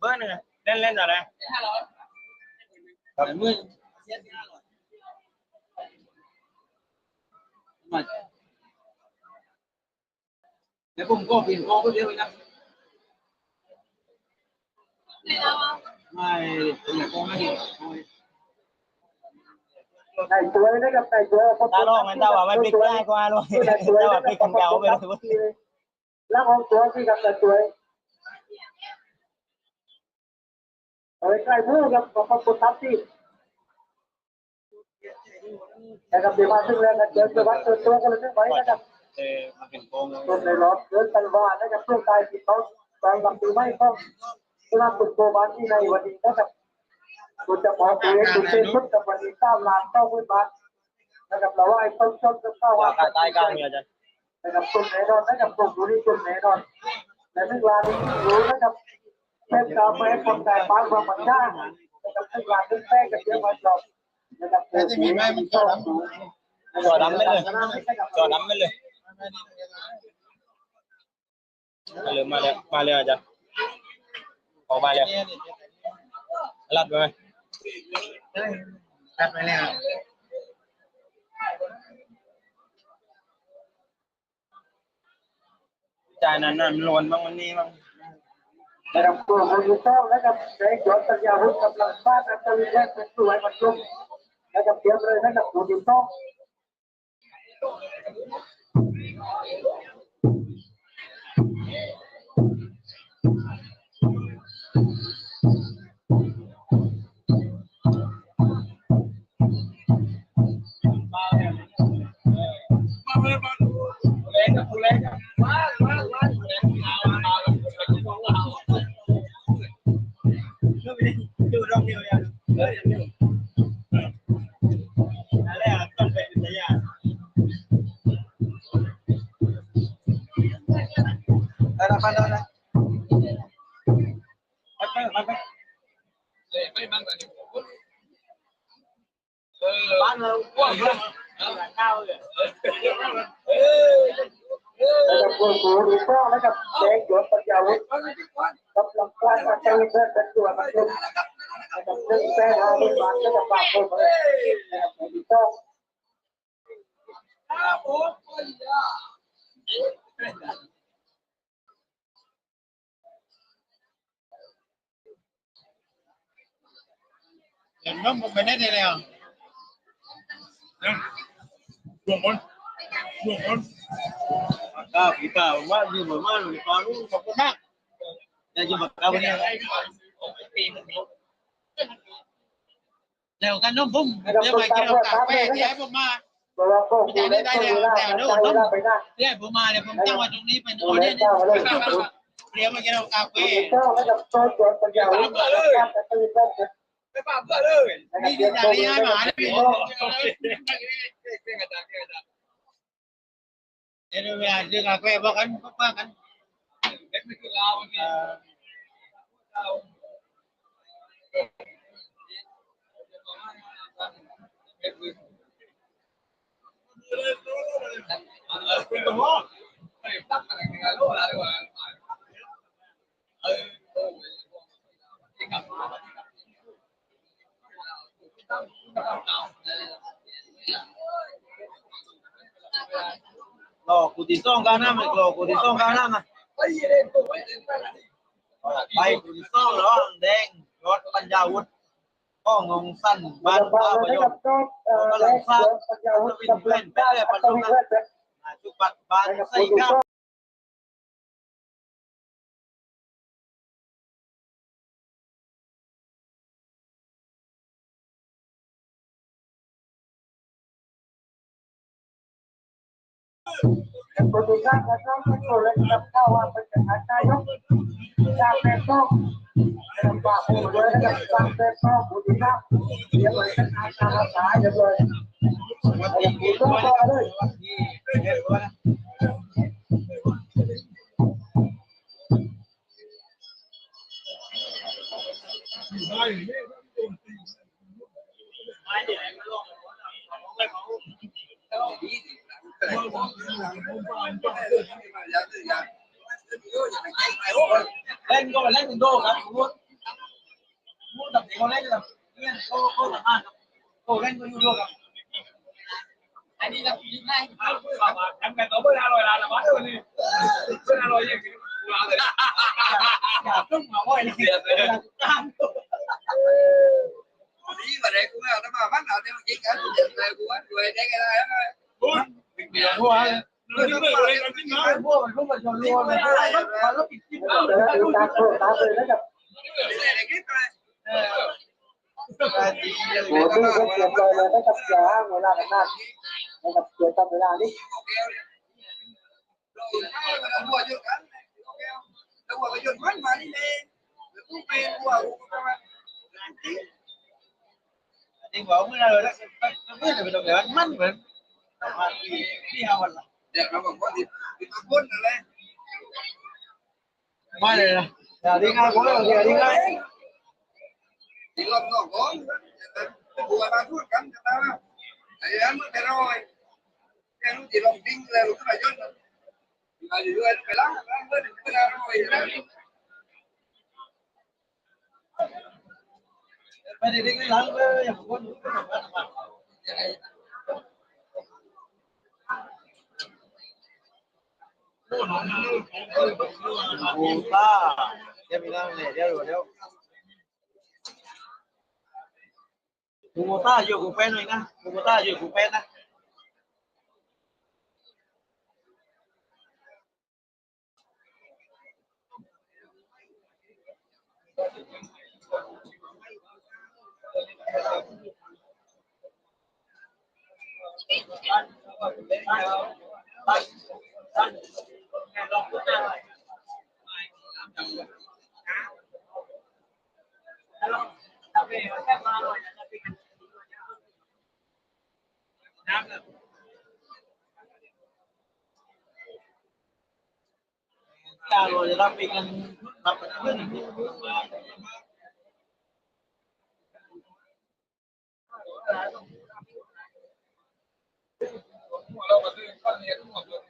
เบอร์หนึ่งอะเล่นเล่นอะไรครับมือมาเดี๋ยวผมก็ปีนคอก็เดียวนะไม่ผมอยากกองไม่ดีในตัวนะครับในตัวตาลองมันตาว่าไม่พลิกง่ายกว่าเลยตาว่าพลิกกันยาวไปเลยเว้ยแล้วของตัวที่กับในตัวเอาไว้ ใกล้มือครับของพระพุทธที่นะครับเดี๋ยวมาถึงแล้วนะเดี๋ยวจะวัดตัวตัวกันเลยไม่ไหวนะครับเออมันเป็นโกงต้นในรถเดินกันว่านะครับเพื่อตายที่เขาตอนรับดูไม่ต้องเวลาคุณโกบานที่ในวันนี้นะครับคุณจะบอกเองคุณเป็นพุทธกับวันนี้เก้าล้านเก้าหมื่นบาทนะครับเราว่าไอ้ต้นต้นก็เก้าว่าว่าตายกลางเนี่ยจ้ะนะครับต้นไหนนอนนะครับต้นดูนี่ต้นไหนนอนในเวลานี้รู้นะครับ เป็นกาแฟคนแต่บางความมันยากนะครับเวลาตึ้งแป้งกันเยอะมาจบนะครับแต่จะมีไหมมันก็รับจอดำไม่เลยจอดำไม่เลยมาเลยมาเลยมาเลยอาจารย์ออกมาเลยรัดไปไหมตัดไปแล้วจานนั้นนั่นล้วนบ้างวันนี้บ้าง นะครับตัวมันอยู่ต้องนะครับในยอดสัญญาหุ้นกำลังบ้านอัตวิทยาเป็นสวยมันลุ่มนะครับเตรียมเลยนะครับตัวอยู่ต้อง หนึ่งแสนห้าหมื่นบาทนะครับฝากคนเลยนะครับตัวอยู่ต้อ แล้วรวมคนรวมคนก็ผีเปล่าว่าอยู่เหมือนว่าหนูตอนนู้นขอบคุณมากจะอยู่แบบเราเนี่ยแล้วกันน้องผมเดี๋ยวไปกินกาแฟที่ให้ผมมาตัวเราก็คุยได้ได้แล้วได้เวลาไปได้ที่ให้ผมมาเดี๋ยวผมตั้งไว้ตรงนี้เป็นดูโอเลเดยนเจ้าเลยเดี๋ยวมากินกาแฟเจ้าแล้วกับโซ่ตัวปัญญาวุฒินะครับแต่ตื่นเต้นไม่ป่าเพื่อเลยนะครับนี่เดี๋ดียวใจโซ่ที่ให้ให้หมามาเลเลยยพี่เดี๋ยวเวลาซื้อกาแฟบอกกันพบกันเด็กไม่คือเราเนี่ย เรารอกูตีซ่อ งก้าวหน้ามันรอกูตีซ่องก้าวหน้ามาไปกูตีซ่องแล้วแดงรถปัญญาวุฒิก็งงสั้นบ้านบ้าข้านวประนะโยครัชบน์ก็เอ่อแลกตัวปัญญาวุฒิกับเพื่อนแป้ปัญญาวุฒิจุกปัดบ้านนะครับใส่คุณข้าวก็คนที่ข้างกันน้องที่อยู่เลยกับข้าวว่าเป็นนายกจากเป็นต้องเป็นปากผมเลยนะครับจากเป็นต้องผู้ที่ข้างเดี๋ยวเลยเป็นอาชาสายเดี๋ยวเลยคุณก็ก็เลยเล่นก็มาเล่นเป็นโดครับมูดับเด็กคนแรกจะเนี่ยโคโคสามารถโคเล่นก็อยู่ด้วยกั บอันนี้จะกินได้ทำกันต่อ เมื่ออร่อยละละวะเดี๋ยวนี้เมื่ออร่อยอย่างนี้เราเลยอย่าเพิ่งมาว่าเลยจ้าง đi mà để cũng là nó mà bắt đầu theo chỉ cả chuyện về của người để cái này đó เดี๋ยว พวกพวกมันพวกมันชนรัวมันมันก็ปิดที่เดี๋ยวดูตามโทรตามเลยนะครับ cái này là cái này โอ้ดูก็เตรียมเลยเลยนะครับอย่าเวลากันนานนะครับเตรียตามเวลานี้ rồi mà nó mua cho cắn nó mua cái chuyện mà đi lên cũng về mua cũng các bạn จริงบอกไม่ได้เลยนะไม่ได้เป็นตรงไหนมันเหมือนที่เอาวันละ để nó còn có thì thì nó cuốn rồi lên ไม่เลยนะอย่าดีง่ายผมเลยอย่าดีง่าย thì lòng nó có cái bùa ba thuốc cắn cho tao tại anh mới cái rồi cái nó chỉ lòng tin là lúc này dân mà thì đưa phải lắm lắm mới được cái nào rồi ไม่ได้ดีง่ายหลัง เลยอย่างคนโอ้ป้าเดี๋ยวมี น้ำเนี่ยเดี๋ยวเดี๋ยวกูโมต้าอยู่กูเป็น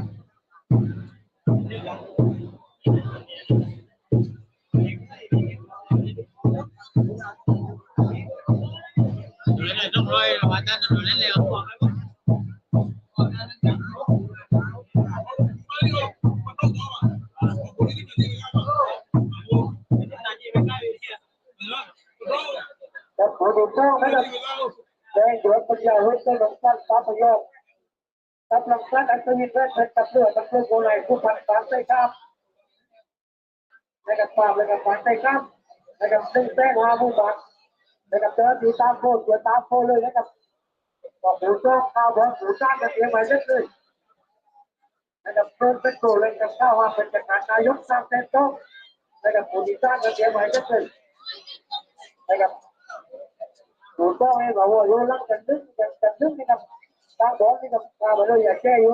ตับลงสั้นอัศวินเพื่อตับเลือดตับเลือดโกไลผู้พันสามใส่ครับนะครับปามเลยกับฝันใส่ครับนะครับซึ่งแท้งหาผู้บักนะครับเดินอยู่ตามโพสเดินตามโพเลยนะครับบอกหูโต้ข้าวบอลหูจ้างกันเองไว้เรื่อยๆนะครับเพิ่มเป็นโกเลยกับข้าวว่าเป็นประธานนายกสร้างเต็มโต๊ะนะครับผู้ที่สร้างกันเองไว้เรื่อยๆนะครับหูโต้ให้บอกว่าโยนลักกันนึกกันนึกนะครับ ตามบอลนี่กับข้าวมาเลยอย่าแก้อยู่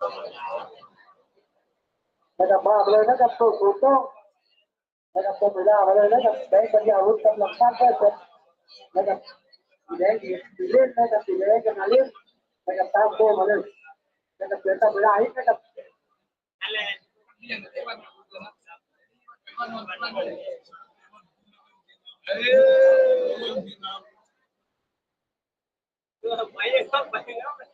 นะครับมาเลยนะครับถูกถูกต้องนะครับตรงเวลามาเลยนะครับแบงค์ปัญญาวุฒิกำลังสร้างแค่เสร็จนะครับสีแดงดีดีเล่นนะครับสีแดงกันมาเล่นนะครับตามโตมาเลยนะครับเดี๋ยวตามเวลาอีกนะครับไปยังต้อไปแล้วร่างกายแบบ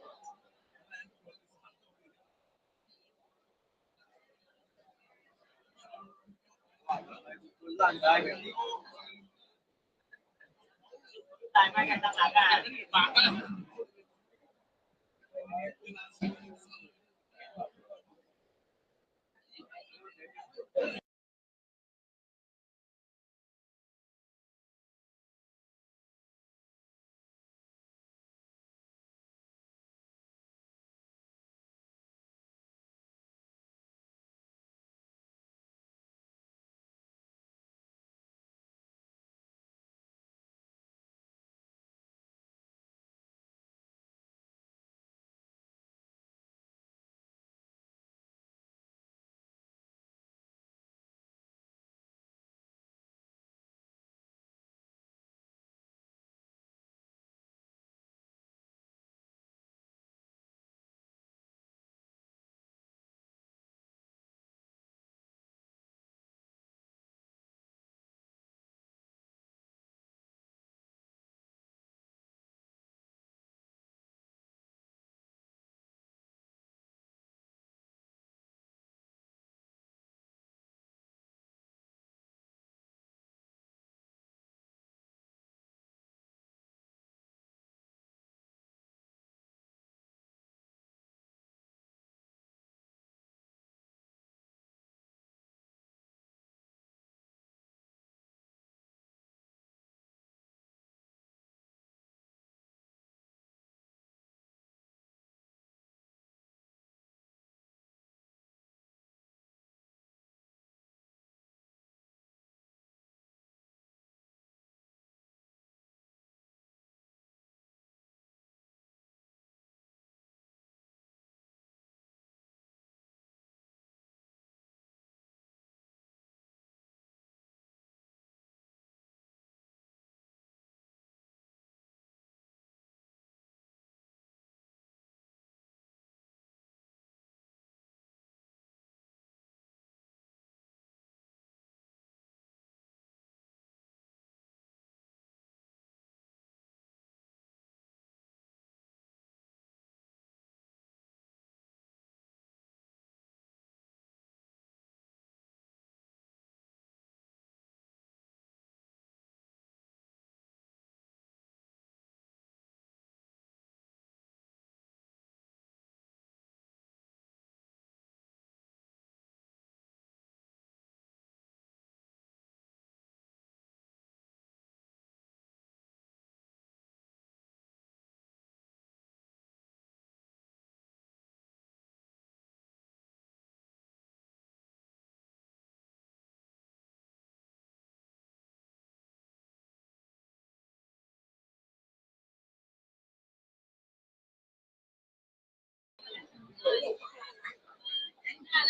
ตายมากันต่างหาก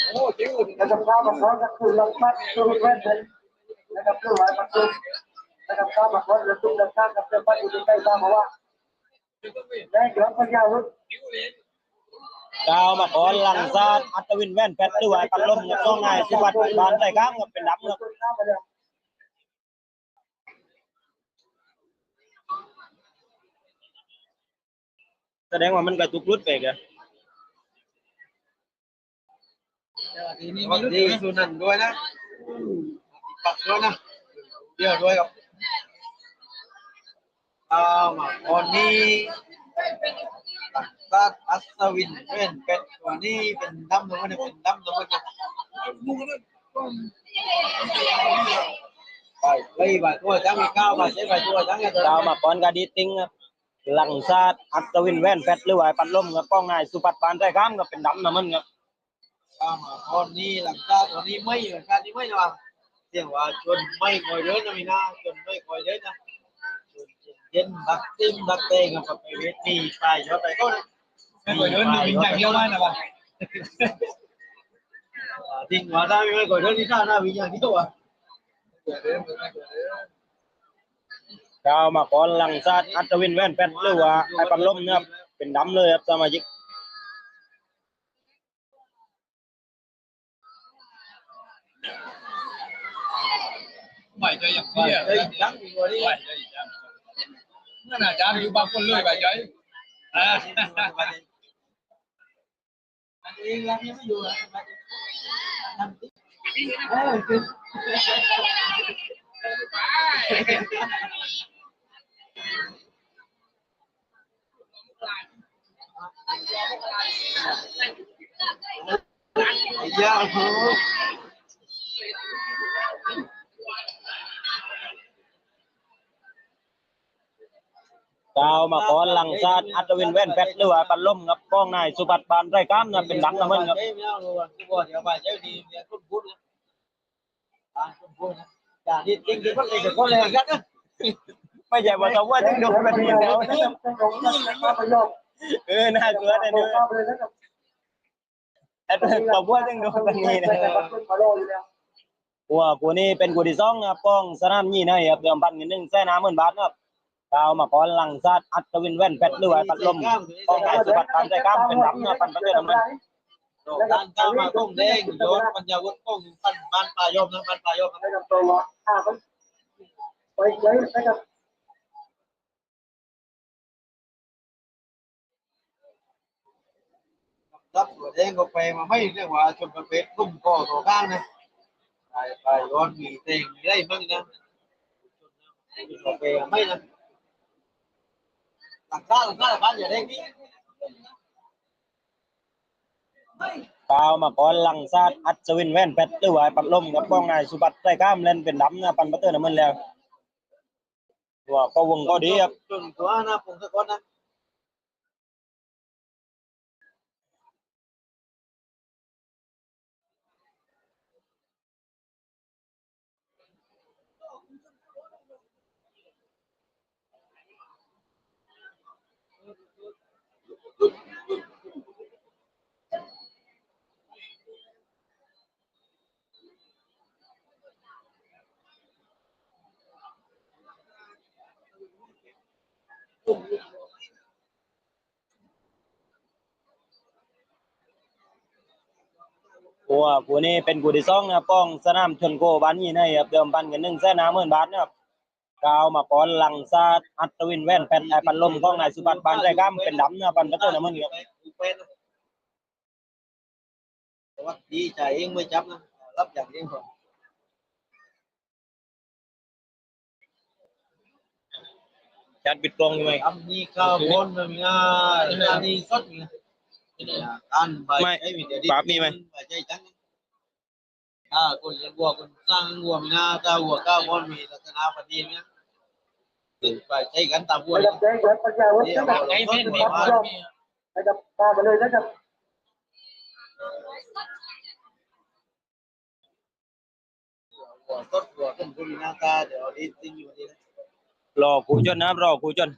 นะครับข้าวมันร้อนก็คือลงมัดตัวแว่นเลยนะครับตัวหลายมันตุ้มนะครับข้าวมันร้อนแล้วตุ้มแล้วข้างกับเจ้าบ้านอยู่ใกล้ๆบ้านเพราะว่าได้กลับปัญญาวุฒิดาวมาก่อนหลังซาดอัตวินแว่นแปดหรือว่าปัดลมกับต้องง่ายสุบัติบานใต้กลางกับเป็นดำครับข้าวมาเลยแสดงว่ามันกระตุกรุดไปกัน ทีนี้มีดีสุนันด้วยนะปักด้วยนะเดี๋ยวด้วยกับอ่ามาคนนี้ตักตัดอัศวินเป็นเป็ดตัวนี้เป็นดำตัวนี้เป็นดำตัวนี้ไปไปไปตัวจังมีข้าวไปใช้ไปตัวจังเนี่ยดาวมาก่อนกระดีติ้งครับหลังซาดอัตวินแว่นแปดหรือว่าปัดลมกับต้องง่ายสุบัติบานใต้างกับเป็นดำนะมันครับ ข้ามาคนนี้หลังคาตัวนี้ไม่เหมือนกันนี่ไม่นะเสียงว่าชนไม่คอยเดินนะมีนาชนไม่คอยเดินนะชนเย็นดักติ้มดักเตงกับไปเวทีไปเยอะไปก็ไม่คอยเดินนี่วิ่งอย่างเดียวได้นะวะทิ้งว่าได้ไม่คอยเดินที่ท่าหน้าวิ่งอย่างเดียวอะดาวมาก่อนหลังซาดอัตวินแว่นแปดหรือว่าไอ้ปัดลมเนี่ยครับเป็นดำเลยครับสมาชิก ใหม่ใจอย่างไปนี้เฮ้ยดังอีกว่านี้ใหม่ใจจังนั่นอาจารย์อยู่บางคนเลยใหม่ใจอ่าอันนี้ยังไม่อยู่อะยาโห ดาวมาก่อนหลังซาดอัตวินแว่นแปดหรือว่าปัดลมกับต้องง่ายสุบัติบานใต้กลางเนี่ยเป็นดำนะมันครับไม่เอาเลยที่บอกเดี๋ยวไปเจ้าดีเดี๋ยวคุณพูดนะอ่าคุณพูดนะอย่างนี้จริงจริงก็เลยจะก็เลยกันนะไม่ใช่ว่าจะว่าถึงโดนแบบนี้แล้วนะนะครับต้องลงนะครับข้าวประโยชน์เออน่ากลัวแต่โอ้เนื้อข้าวไปเลยนะครับแต่ผมว่าถึงโดนแบบนี้นะนะครับขึ้นมาโลอยู่แล้วหัวกูนี่เป็นกูที่สองนะครับป้องสนามยี่นะครับเดิมพันกันหนึ่งแสนห้าหมื่นบาทนะครับ ดาวมาก่อหลังซาดอัตวินแว่นแปดหรือว่าปัดลมต้องง่ายสุบัติบานใต้กล้างเป็นดำนะปันประเทศมันด้านก้ามาก้มเด้งโยนปัญญาวุฒิก้มปั้นบ้านปลายมนะบ้านปลายมนะครับตัวข้าวมันไปไว้นะครับรับตัวเด้งก็ไปมาไม่เรียกว่าชนประเภทลุ่มก่อตัวข้างนะไปไปย้อนมีเต่งมีได้บ้างนะโอเคไม่นะหลังคาหลังคาบ้านอ ย่าเด้งนี่ดาวมาก่อนหลังซาดอัตวินแว่นแปดหรือว่าปัดลมกับป้องง่ายสุบัติใต้กลางเล่นเป็นดำนะปันประเทศมันแล้วหัวก็วงก็ดีครับจนตัวนะผมสักคนนะ หัวกูนี่เป็นกูที่สองนะป้องสนามชนโกบ้านยี่นะครับเดิมพันกันหนึ่งแสนห้าหมื่นบาทนะครับดาวมาก่อนลังซาอัตวินแว่นแปดไอปันลมของนายสุบัติบานใต้กลางเป็นดำนะปันประเทศมันครับเป็นแต่ว่าดีใจเองไม่จับนะรับอย่างเดียว ผมจัดปิดกล้องอยู่ไหมทำนี่ข้าวบนมันง่ายอันนี้สดไงอันใบใช้วิธีใบใช้จังอ่าคนเลี้ยงวัวคนสร้างวัวมีหน้าถ้าวัวก้าวบนมีลักษณะแบบนี้เนี่ยติดไปใช้กันตามวัวนะครับใจเกิดปัญญาวุฒิเดี๋ยวนะครับไอ้เม่นไม่มานะครับข้าวไปเลยนะครับวัวสดวัวต้นกุมีห รอครูจนนะครับ รอครูจน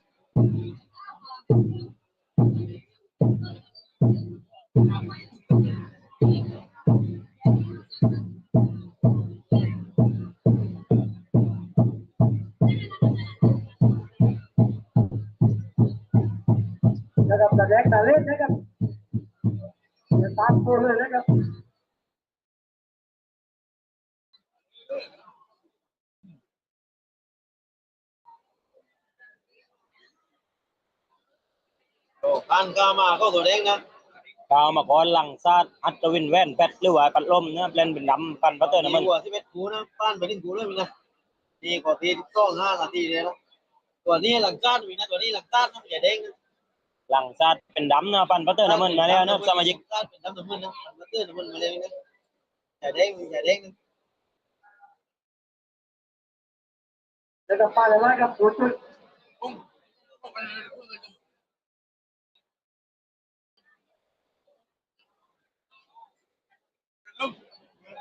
นะครับแต่แรกต่เล่นนะครับอย่ตัดตัวเลยนะครับารกามาก็ตัวเด้งนะกาวมาก่อนหลังซาดอัศวินแว่นแปดหรือว่าปัดลมนะเป็นเป็นดำปันพัตเตอร์น้ำมันหัวที่เป็นกูนะป้านไปดิ้นกูเลยมึงนะนี่กว่าทีสองห้านาทีเลยนะตัวนี้หลังก้านมีนะตัวนี้หลังก้านนะอย่าเด้งหลังซาดเป็นดำนะปันพัตเตอร์น้ำมันมาแล้วนะสมาชิกก้านเป็นดำน้ำมันนะน้ำเตื้อน้ำมันมาเลยนะอย่าเด้งอย่าเด้งนะแล้วก็ป้าเลยนะครับตัวจุดตัวนี้ไม่เบรกตัวนู้นแปรไหมมาตัวนี้แปร